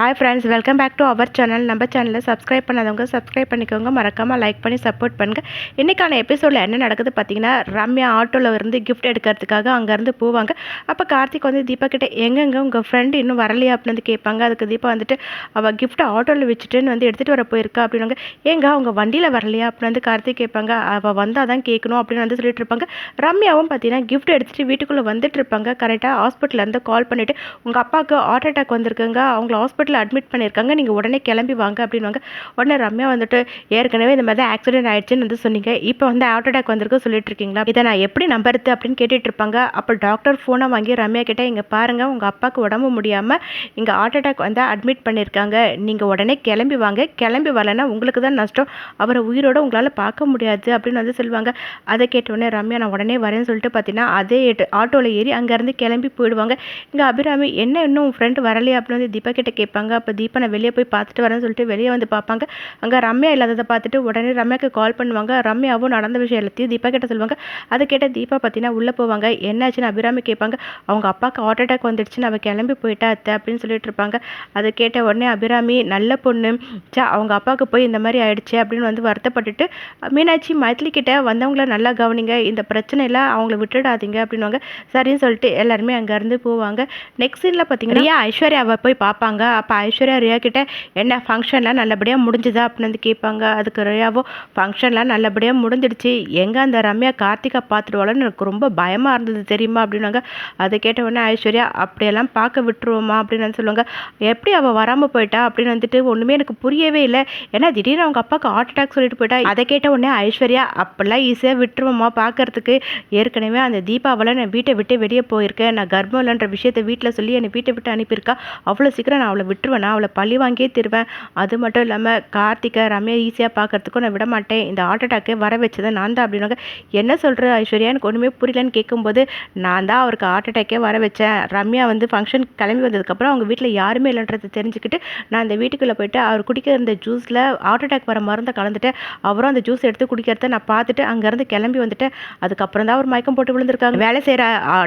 Hi friends welcome back to our channel நம்ம சேனலில் subscribe பண்ணாதவங்க சப்ஸ்கிரைப் பண்ணிக்கோங்க. மறக்காமல் லைக் பண்ணி சப்போர்ட் பண்ணுங்கள் இன்றைக்கான எபிசோடில் என்ன நடக்குது பார்த்தீங்கன்னா ரம்யா ஆட்டோவில் இருந்து கிஃப்ட் எடுக்கிறதுக்காக அங்கேருந்து போவாங்க. அப்போ கார்த்திக் வந்து தீபா கிட்ட எங்கெங்க? உங்கள் ஃப்ரெண்டு இன்னும் வரலையா? அப்படின்னு வந்து கேட்பாங்க. அதுக்கு தீபா வந்துட்டு அவள் கிஃப்ட்டை ஆட்டோவில் வச்சுட்டுன்னு வந்து எடுத்துகிட்டு வர போயிருக்கா? அப்படின்னாங்க. ஏங்க அவங்க வண்டியில் வரலையா? அப்படின்னு வந்து கார்த்திக் கேட்பாங்க. அவள் வந்தால் தான் கேட்கணும் அப்படின்னு வந்து சொல்லிட்டு இருப்பாங்க. ரம்யாவும் பார்த்தீங்கன்னா கிஃப்ட் எடுத்துகிட்டு வீட்டுக்குள்ளே வந்துட்டு இருப்பாங்க. கரெக்டாக ஹாஸ்பிட்டலேருந்து கால் பண்ணிவிட்டு உங்கள் அப்பாவுக்கு ஹார்ட் அட்டாக் வந்திருக்குங்க. அவங்கள ஹாஸ்பிட்டலில் அட்மிட் பண்ணியிருக்காங்க. நீங்கள் உடனே கிளம்பி வாங்க அப்படின்வாங்க உடனே ரம்யா வந்துட்டு ஏற்கனவே இந்த மாதிரி தான் ஆக்சிடென்ட் ஆயிடுச்சுன்னு வந்து சொன்னீங்க. இப்போ வந்து ஹார்ட் அட்டாக் வந்திருக்கு சொல்லிட்டு இருக்கீங்களா? இதை நான் எப்படி நம்புறது அப்படின்னு கேட்டுட்டு இருப்பாங்க. அப்போ டாக்டர் ஃபோனை வாங்கி ரம்யா கிட்டே இங்கே பாருங்கள் உங்கள் அப்பாவுக்கு உடம்பு முடியாமல் இங்கே ஹார்ட் அட்டாக் வந்து அட்மிட் பண்ணியிருக்காங்க. நீங்கள் உடனே கிளம்பி வாங்க. கிளம்பி வரலைன்னா உங்களுக்கு தான் நஷ்டம். அவரை உயிரோட உங்களால் பார்க்க முடியாது அப்படின்னு வந்து சொல்லுவாங்க. அதை கேட்ட உடனே ரம்யா நான் உடனே வரேன்னு சொல்லிட்டு பார்த்தீங்கன்னா அதே ஆட்டோவில் ஏறி அங்கேருந்து கிளம்பி போயிடுவாங்க. இங்கே அபிராமி என்ன இன்னும் உன் ஃப்ரெண்டு வரலையா? அப்படின்னு வந்து தீபா கிட்ட கேட்பாங்க. அப்போ தீபா நான் வெளியே போய் பார்த்துட்டு வரேன்னு சொல்லிட்டு வெளியே வந்து பார்ப்பாங்க. அங்கே ரம்யா இல்லாததை பார்த்துட்டு உடனே ரம்யாக்கு கால் பண்ணுவாங்க. ரம்யாவும் நடந்த விஷயம் எல்லாத்தையும் தீபா கிட்ட சொல்லுவாங்க. அதை கேட்ட தீபா பார்த்தீங்கன்னா உள்ளே போவாங்க. என்னாச்சுன்னு அபிராமி கேட்பாங்க. அவங்க அப்பாவுக்கு ஹார்ட் அட்டாக் வந்துடுச்சுன்னு அவள் கிளம்பி போயிட்டா அத்தை அப்படின்னு சொல்லிட்டு இருப்பாங்க. அதை கேட்ட உடனே அபிராமி நல்ல பொண்ணு. சா அவங்க அப்பாவுக்கு போய் இந்த மாதிரி ஆயிடுச்சு அப்படின்னு வந்து வருத்தப்பட்டுட்டு மீனாட்சி மைத்திலி கிட்ட வந்தவங்கள நல்லா கவனிங்க. இந்த பிரச்சனையில் அவங்கள விட்டுடாதீங்க அப்படின்வாங்க சரின்னு சொல்லிட்டு எல்லாருமே அங்கேருந்து போவாங்க. நெக்ஸ்ட் சீனில் பார்த்தீங்கன்னா ஐஸ்வர்யாவை போய் பார்ப்பாங்க. அப்போ ஐஸ்வர்யா ரியா கிட்ட என்ன ஃபங்க்ஷன்லாம் நல்லபடியாக முடிஞ்சுதா? அப்படின்னு வந்து கேட்பாங்க. அதுக்கு ரியாவோ ஃபங்க்ஷன்லாம் நல்லபடியாக முடிஞ்சிடுச்சு. எங்கே அந்த ரம்யா கார்த்திகா பார்த்துடுவாளோன்னு எனக்கு ரொம்ப பயமாக இருந்தது தெரியுமா? அப்படின்னாங்க. அதை கேட்ட உடனே ஐஸ்வர்யா அப்படியெல்லாம் பார்க்க விட்டுருவோமா? அப்படின்னு வந்து சொல்லுவாங்க. எப்படி அவள் வராமல் போயிட்டா? அப்படின்னு வந்துட்டு ஒன்றுமே எனக்கு புரியவே இல்லை. ஏன்னா திடீர்னு அவங்க அப்பாவுக்கு ஹார்ட் அட்டாக் சொல்லிட்டு போயிட்டா. அதை கேட்ட உடனே ஐஸ்வர்யா அப்போல்லாம் ஈஸியாக விட்டுருவோமா பார்க்கறதுக்கு. ஏற்கனவே அந்த தீபாவளை நான் வீட்டை விட்டு வெளியே போயிருக்கேன். நான் கர்ப்பம் இல்லைன்ற விஷயத்தை வீட்டில் சொல்லி என்னை வீட்டை விட்டு அனுப்பியிருக்கா. அவ்வளோ சீக்கிரம் நான் அவளை விட்டுருவேன். நான் அவளை பழி வாங்கியே தருவேன். அது மட்டும் இல்லாமல் கார்த்திகை ரம்யா ஈஸியாக பார்க்கறதுக்கும் நான் விட மாட்டேன். இந்த ஹார்ட் அட்டாக்கே வர வச்சதை நான் தான் அப்படின்னாங்க. என்ன சொல்கிற ஐஸ்வர்யா? எனக்கு ஒன்றுமே புரியலன்னு கேட்கும்போது நான் தான் அவருக்கு ஹார்ட் அட்டாக்கே வர வச்சேன். ரம்யா வந்து ஃபங்க்ஷன் கிளம்பி வந்ததுக்கப்புறம் அவங்க வீட்டில் யாருமே இல்லைன்றதை தெரிஞ்சுக்கிட்டு நான் அந்த வீட்டுக்குள்ளே போயிட்டு அவர் குடிக்கிற இந்த ஜூஸில் ஹார்ட் அட்டாக் வர மருந்தை கலந்துட்டு அவரும் அந்த ஜூஸ் எடுத்து குடிக்கிறத நான் பார்த்துட்டு அங்கேருந்து கிளம்பி வந்துட்டேன். அதுக்கப்புறம் தான் அவர் மயக்கம் போட்டு விழுந்திருக்காங்க. வேலை செய்கிற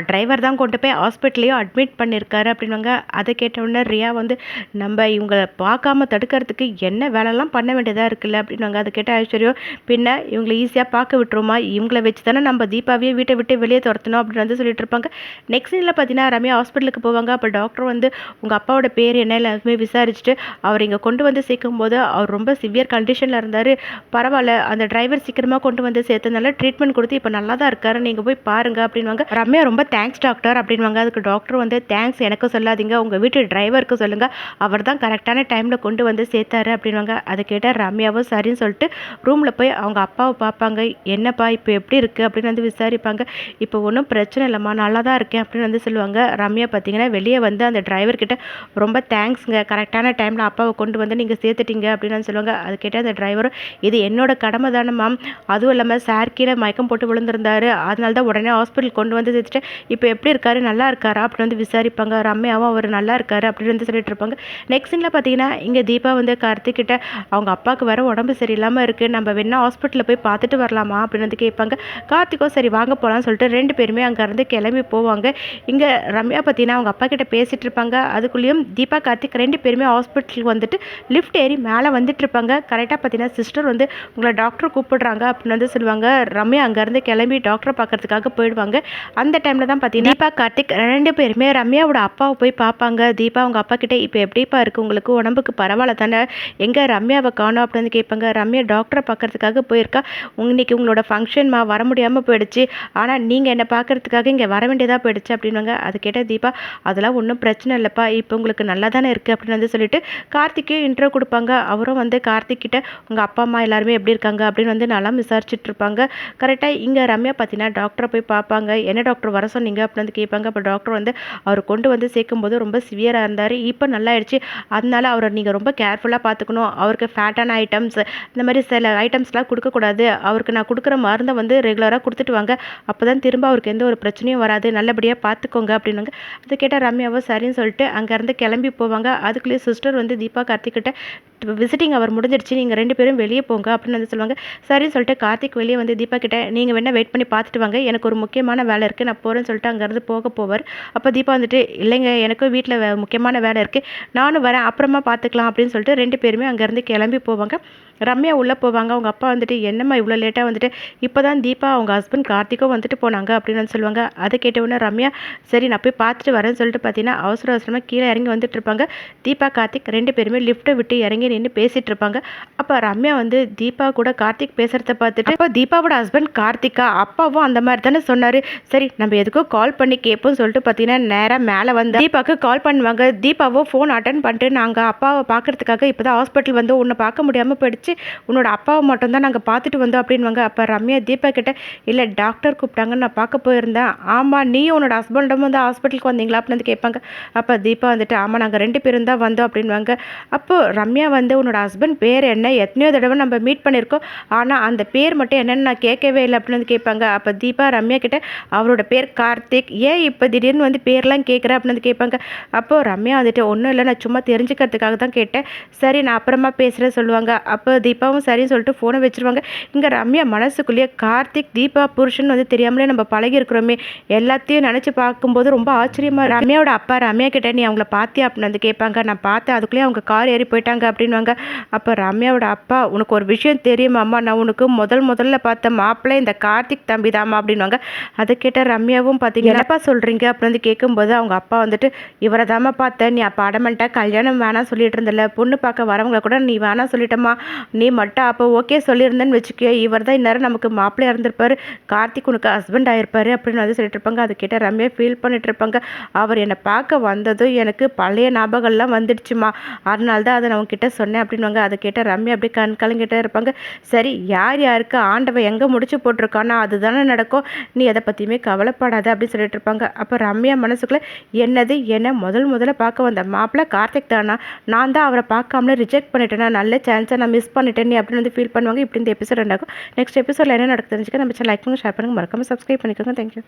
டிரைவர் தான் கொண்டு போய் ஹாஸ்பிட்டலையும் அட்மிட் பண்ணியிருக்காரு அப்படின்னாங்க. அதை கேட்ட உடனே ரியா வந்து நம்ம இவங்களை பார்க்காம தடுக்கிறதுக்கு என்ன வேலைலாம் பண்ண வேண்டியதாக இருக்குல்ல நாங்கள் அதை கேட்ட ஐஸ்வர்யம் பின்ன இவங்களை ஈஸியாக பார்க்க விட்டுருமா? இவங்களை வச்சு தானே நம்ம தீபாவையே வீட்டை விட்டு வெளியே துரத்தணும் அப்படின்னு வந்து சொல்லிட்டு இருப்பாங்க. நெக்ஸ்ட் இதில் பார்த்தீங்கன்னா ரம்யா ஹாஸ்பிட்டலுக்கு போவாங்க. அப்போ டாக்டர் வந்து உங்கள் அப்பாவோட பேர் என்ன எல்லாருமே விசாரிச்சுட்டு அவர் இங்கே கொண்டு வந்து சேர்க்கும் போது அவர் ரொம்ப சிவியர் கண்டிஷனில் இருந்தார். பரவாயில்ல அந்த டிரைவர் சீக்கிரமாக கொண்டு வந்து சேர்த்தனால ட்ரீட்மெண்ட் கொடுத்து இப்போ நல்லா தான் இருக்காரு. நீங்கள் போய் பாருங்க அப்படின்வாங்க ரம்யா ரொம்ப தேங்க்ஸ் டாக்டர் அப்படின்வாங்க அதுக்கு டாக்டர் வந்து தேங்க்ஸ் எனக்கும் சொல்லாதீங்க. உங்கள் வீட்டு டிரைவருக்கு சொல்லுங்கள் அவர் தான் கரெக்டான டைமில் கொண்டு வந்து சேர்த்தாரு அப்படின்வாங்க அதை கேட்டால் ரம்யாவும் சரின்னு சொல்லிட்டு ரூமில் போய் அவங்க அப்பாவை பார்ப்பாங்க. என்னப்பா இப்போ எப்படி இருக்குது அப்படின்னு வந்து விசாரிப்பாங்க. இப்போ ஒன்றும் பிரச்சனை இல்லைம்மா நல்லா தான் இருக்கேன் அப்படின்னு வந்து சொல்லுவாங்க. ரம்யா பார்த்தீங்கன்னா வெளியே வந்து அந்த டிரைவர்கிட்ட ரொம்ப தேங்க்ஸுங்க கரெக்டான டைமில் அப்பாவை கொண்டு வந்து நீங்கள் சேர்த்துட்டீங்க அப்படின்னு வந்து சொல்லுவாங்க. அது கேட்டால் அந்த டிரைவரும் இது என்னோட கடமை தானே மேம் அதுவும் இல்லாமல் சார் கீழே மயக்கம் போட்டு விழுந்திருந்தாரு. அதனால தான் உடனே ஹாஸ்பிட்டல் கொண்டு வந்து சேர்த்துட்டு இப்போ எப்படி இருக்காரு? நல்லா இருக்காரா? அப்படின்னு வந்து விசாரிப்பாங்க. ரம்யாவும் அவர் நல்லா இருக்காரு அப்படின்னு வந்து சொல்லிட்டு இருப்பாங்க. நெக்ஸ்ட் சீனில் பார்த்தீங்கன்னா இங்கே தீபா வந்து கார்த்திக்கிட்ட அவங்க அப்பாவுக்கு வர உடம்பு சரியில்லாமல் இருக்குது நம்ம வேணா ஹாஸ்பிட்டலில் போய் பார்த்துட்டு வரலாமா? அப்படின்னு வந்து கேட்பாங்க. கார்த்திகோ சரி வாங்க போகலாம்னு சொல்லிட்டு ரெண்டு பேருமே அங்கேருந்து கிளம்பி போவாங்க. இங்கே ரம்யா பார்த்தீங்கன்னா அவங்க அப்பா கிட்ட பேசிகிட்டு இருப்பாங்க. அதுக்குள்ளேயும் தீபா கார்த்திக் ரெண்டு பேருமே ஹாஸ்பிட்டலுக்கு வந்துட்டு லிஃப்ட் ஏறி மேலே வந்துட்டு இருப்பாங்க. கரெக்டாக பார்த்தீங்கன்னா சிஸ்டர் வந்து உங்களை டாக்டர் கூப்பிடுறாங்க அப்படின்னு வந்து சொல்லுவாங்க. ரம்யா அங்கேருந்து கிளம்பி டாக்டரை பார்க்கறதுக்காக போயிடுவாங்க. அந்த டைமில் தான் பார்த்தீங்கன்னா தீபா கார்த்திக் ரெண்டு பேருமே ரம்யாவோட அப்பாவை போய் பார்ப்பாங்க. தீபா அவங்க அப்பா கிட்டே இப்போ எப்படிப்பா இருக்குது உங்களுக்கு? உடம்புக்கு பரவாயில்ல தானே? எங்கே ரம்யாவை காணோம் அப்படின்னு வந்து கேட்பாங்க. ரம்யா டாக்டரை பார்க்கறதுக்காக போயிருக்கா. இன்னைக்கு உங்களோட ஃபங்க்ஷன்மா வர முடியாமல் போயிடுச்சு. ஆனால் நீங்கள் என்னை பார்க்கறதுக்காக இங்கே வர வேண்டியதாக போயிடுச்சு அப்படின்வாங்க அது கேட்டால் தீபா அதெல்லாம் ஒன்றும் பிரச்சனை இல்லைப்பா. இப்போ உங்களுக்கு நல்லா தானே இருக்குது அப்படின்னு வந்து சொல்லிட்டு கார்த்திக்கே இன்ட்ரோ கொடுப்பாங்க. அவரும் வந்து கார்த்திக்கிட்ட உங்கள் அப்பா அம்மா எல்லாருமே எப்படி இருக்காங்க? அப்படின்னு வந்து நல்லா விசாரிச்சுட்டு இருப்பாங்க. கரெக்டாக இங்கே ரம்யா பார்த்தீங்கன்னா டாக்டரை போய் பார்ப்பாங்க. என்ன டாக்டர் வர சொன்னீங்க? அப்படின்னு வந்து கேட்பாங்க. அப்போ டாக்டர் வந்து அவர் கொண்டு வந்து சேர்க்கும்போது ரொம்ப சிவியராக இருந்தார். இப்போ நல்லா ஆயிடுச்சு. அதனால அவரை நீங்கள் ரொம்ப கேர்ஃபுல்லாக பார்த்துக்கணும். அவருக்கு ஃபேட்டான ஐட்டம்ஸ் இந்த மாதிரி சில ஐட்டம்ஸ்லாம் கொடுக்கக்கூடாது. அவருக்கு நான் கொடுக்குற மருந்தை வந்து ரெகுலராக கொடுத்துட்டு வாங்க. அப்போ தான் திரும்ப அவருக்கு எந்த ஒரு பிரச்சனையும் வராது. நல்லபடியாக பார்த்துக்கோங்க அப்படின்னாங்க அது கேட்டால் ரம்யாவோ சரின்னு சொல்லிட்டு அங்கேருந்து கிளம்பி போவாங்க. அதுக்குள்ளேயே சிஸ்டர் வந்து தீபா கார்த்திக்கிட்ட விசிட்டிங் அவர் முடிஞ்சிடுச்சு. நீங்கள் ரெண்டு பேரும் வெளியே போங்க அப்படின்னு வந்து சொல்லுவாங்க. சரின்னு சொல்லிட்டு கார்த்திக் வெளியே வந்து தீபா கிட்டே நீங்கள் வேணால் வெயிட் பண்ணி பார்த்துட்டு வாங்க. எனக்கு ஒரு முக்கியமான வேலை இருக்குது நான் போகிறேன்னு சொல்லிட்டு அங்கேருந்து போக போவார். அப்போ தீபா வந்துட்டு இல்லைங்க எனக்கும் வீட்டில் முக்கியமான வேலை இருக்குது நானும் வரேன். அப்புறமா பார்த்துக்கலாம். அப்படின்னு சொல்லிட்டு ரெண்டு பேருமே அங்கேருந்து கிளம்பி போவாங்க. ரம்யா உள்ளே போவாங்க. அவங்க அப்பா வந்துட்டு என்னம்மா இவ்வளோ லேட்டாக வந்துட்டு? இப்போ தான் தீபா அவங்க ஹஸ்பண்ட் கார்த்திக்கும் வந்துட்டு போனாங்க. அப்படின்னு வந்து சொல்லுவாங்க. அதை கேட்டவுடனே ரம்யா சரி நான் போய் பார்த்துட்டு வரேன்னு சொல்லிட்டு பார்த்தீங்கன்னா அவசர அவசரமாக கீழே இறங்கி வந்துட்டு இருப்பாங்க. தீபா கார்த்திக் ரெண்டு பேருமே லிஃப்ட்டை விட்டு இறங்கி நின்று பேசிகிட்டு இருப்பாங்க அப்போ ரம்யா வந்து தீபா கூட கார்த்திக் பேசுகிறத பார்த்துட்டு அப்போ தீபாவோட ஹஸ்பண்ட் கார்த்திகா அப்பாவும் அந்த மாதிரி தானே சொன்னார். சரி நம்ம எதுக்கும் கால் பண்ணி கேட்போம்னு சொல்லிட்டு பார்த்தீங்கன்னா நேராக மேலே வந்து தீபாவுக்கு கால் பண்ணுவாங்க. தீபாவும் ஃபோன் அட்டன் பண்ணிட்டு நாங்கள் அப்பாவை பார்க்குறதுக்காக இப்போ தான் ஹாஸ்பிட்டல் வந்து உன்னை பார்க்க முடியாமல் போயிடுச்சு. உன்னோட அப்பாவை மட்டும்தான் நாங்கள் பார்த்துட்டு வந்தோம் அப்படின்வாங்க அப்போ ரம்யா தீபா கிட்ட இல்லை டாக்டர் கூப்பிட்டாங்கன்னு நான் பார்க்க போயிருந்தேன். ஆமாம் நீ உன்னோட ஹஸ்பண்டும் வந்து ஹாஸ்பிட்டலுக்கு வந்தீங்களா? அப்படின்னு வந்து கேட்பாங்க. அப்போ தீபா வந்துட்டு ஆமாம் நாங்கள் ரெண்டு பேரும் தான் வந்தோம் அப்படின்வாங்க அப்போது ரம்யா வந்து வந்து உன்னோட ஹஸ்பண்ட் பேர் என்ன எத்தனையோ தடவை நம்ம மீட் பண்ணியிருக்கோம். ஆனால் அந்த பேர் மட்டும் என்னென்னு நான் கேட்கவே இல்லை அப்படின்னு வந்து கேட்பாங்க. அப்போ தீபா ரம்யா கிட்ட அவரோட பேர் கார்த்திக். ஏன் இப்போ திடீர்னு வந்து பேர்லாம் கேட்குற அப்படின்னு வந்து கேட்பாங்க. அப்போது ரம்யா வந்துட்டு ஒன்றும் இல்லை நான் சும்மா தெரிஞ்சுக்கிறதுக்காக தான் கேட்டேன். சரி நான் அப்புறமா பேசுகிறேன் சொல்லுவாங்க. அப்போ தீபாவும் சரின்னு சொல்லிட்டு ஃபோனை வச்சுருவாங்க. இங்கே ரம்யா மனசுக்குள்ளேயே கார்த்திக் தீபா புருஷன் வந்து தெரியாமலே நம்ம பழகிருக்கிறோமே எல்லாத்தையும் நினச்சி பார்க்கும்போது ரொம்ப ஆச்சரியமாக ரம்யாவோட அப்பா ரம்யா கிட்டே நீ அவங்கள பார்த்தியா அப்படின்னு வந்து கேட்பாங்க. நான் பார்த்தேன். அதுக்குள்ளேயே அவங்க கார் ஏறி போயிட்டாங்க அப்படின்வாங்க அப்போ ரம்யாவோட அப்பா உனக்கு ஒரு விஷயம் தெரியுமாம்மா நான் உனக்கு முதல் முதல்ல பார்த்த மாப்பிள்ளை இந்த கார்த்திக் தம்பி தாமா அப்படின்வாங்க அதை கேட்ட ரம்யாவும் பார்த்தீங்க என்னப்பா சொல்கிறீங்க அப்படின்னு வந்து கேட்கும்போது அவங்க அப்பா வந்துட்டு இவரை தாம்மா பார்த்தேன் நீ அப்போ அடமெண்ட்டாக கல்யாணம் வேணாம் சொல்லிட்டு இருந்தல பொண்ணு பார்க்க வரவங்க கூட நீ வேணாம் சொல்லிட்டம்மா. நீ மட்டும் அப்போ ஓகே சொல்லியிருந்தேன்னு வச்சுக்கோ. இவர் தான் இந்நேரம் நமக்கு மாப்பிள்ளையாக இருந்திருப்பார். கார்த்திக் உனக்கு ஹஸ்பண்ட் ஆயிருப்பாரு அப்படின்னு வந்து சொல்லிட்டு இருப்பாங்க. அதை கேட்ட ரம்யா ஃபீல் பண்ணிட்டு இருப்பாங்க. அவர் என்னை பார்க்க வந்ததும் எனக்கு பழைய ஞாபகம்லாம் வந்துடுச்சுமா அதனால தான் அதை நான் உங்ககிட்ட சொன்னேன் அப்படின்வாங்க அதை கேட்டால் ரம்யா அப்படியே கண் கலங்கிட்டே இருப்பாங்க. சரி யார் யாருக்கு ஆண்டவன் எங்கே முடிச்சு போட்டிருக்கானோ அதுதானே நடக்கும். நீ எதை பற்றியுமே கவலைப்படாத அப்படின்னு சொல்லிட்டு இருப்பாங்க. அப்போ ரம்யா மனசுக்குள்ளே என்னது என்ன முதல் முதல்ல பார்க்க வந்த மாப்பிள்ள கார்த்திக் தானா? நான் தான் அவரை பார்க்காமலே ரிஜெக்ட் பண்ணிட்டேனா? நல்ல சான்ஸை நான் மிஸ் பண்ணிட்டேன் நீ அப்படின்னு வந்து ஃபீல் பண்ணுவாங்க. இப்படி இந்த எபிசோட் ரெண்டாகும். நெக்ஸ்ட் எபிசோடில் என்ன நடக்குது தெரிஞ்சுக்க நம்ம லைக் பண்ணுங்க ஷேர் பண்ணுங்க. மறக்காமல் சப்ஸ்கிரைப் பண்ணிக்கோங்க. தேங்க்யூ